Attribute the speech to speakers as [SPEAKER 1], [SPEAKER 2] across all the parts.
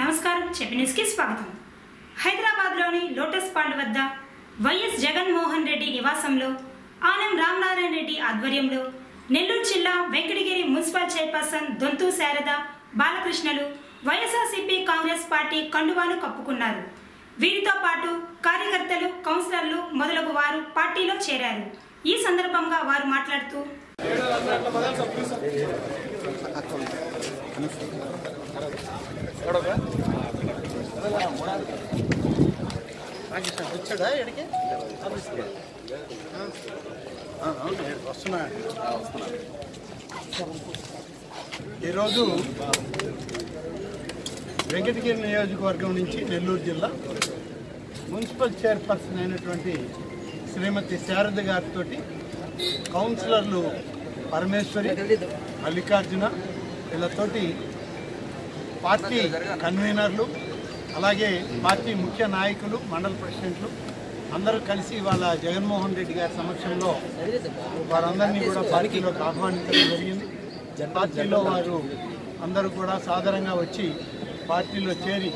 [SPEAKER 1] నమస్కారం. చెప్పి స్వాగతం. హైదరాబాద్లోని లోటస్ పాండ్ వద్ద వైఎస్ జగన్మోహన్ రెడ్డి నివాసంలో ఆనం రామనారాయణ రెడ్డి ఆధ్వర్యంలో నెల్లూరు జిల్లా వెంకటగిరి మున్సిపల్ చైర్పర్సన్ దొంతు శారద బాలకృష్ణలు వైఎస్ఆర్సీపీ కాంగ్రెస్ పార్టీ కండువాను కప్పుకున్నారు. వీరితో పాటు కార్యకర్తలు కౌన్సిలర్లు మొదలగు వారు పార్టీలో చేరారు. ఈ సందర్భంగా వారు మాట్లాడుతూ
[SPEAKER 2] వచ్చాడా ఎడికి వస్తున్నా ఈరోజు వెంకటగిరి నియోజకవర్గం నుంచి నెల్లూరు జిల్లా మున్సిపల్ చైర్పర్సన్ అయినటువంటి శ్రీమతి శారద గారితో కౌన్సిలర్లు పరమేశ్వరి మల్లికార్జున వీళ్ళతోటి పార్టీ కన్వీనర్లు అలాగే పార్టీ ముఖ్య నాయకులు మండల ప్రెసిడెంట్లు అందరూ కలిసి వాళ్ళ జగన్మోహన్ రెడ్డి గారి సమక్షంలో వారందరినీ కూడా పార్టీలోకి ఆహ్వానించడం జరిగింది. పార్టీలో వారు అందరూ కూడా సాధారణంగా వచ్చి పార్టీలో చేరి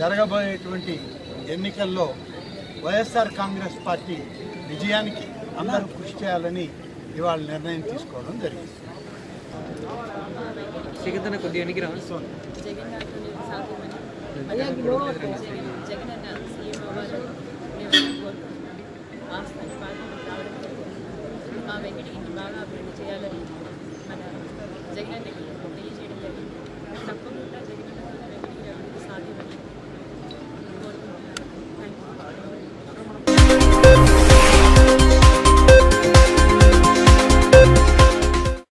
[SPEAKER 2] జరగబోయేటువంటి ఎన్నికల్లో వైఎస్ఆర్ కాంగ్రెస్ పార్టీ విజయానికి అందరూ కృషి చేయాలని ఇవాళ నిర్ణయం తీసుకోవడం జరిగింది.
[SPEAKER 3] సిగందన కొద్దిగా ఎన్నికరా
[SPEAKER 4] జగన్ గారితో నేను సాధ్యమని జగన్ జగన్ అన్న సీఎం అవ్వాలి మేము స్థాయి మా వెంకటగిరిని బాగా అభివృద్ధి చేయాలని మన జగన్ అన్నకి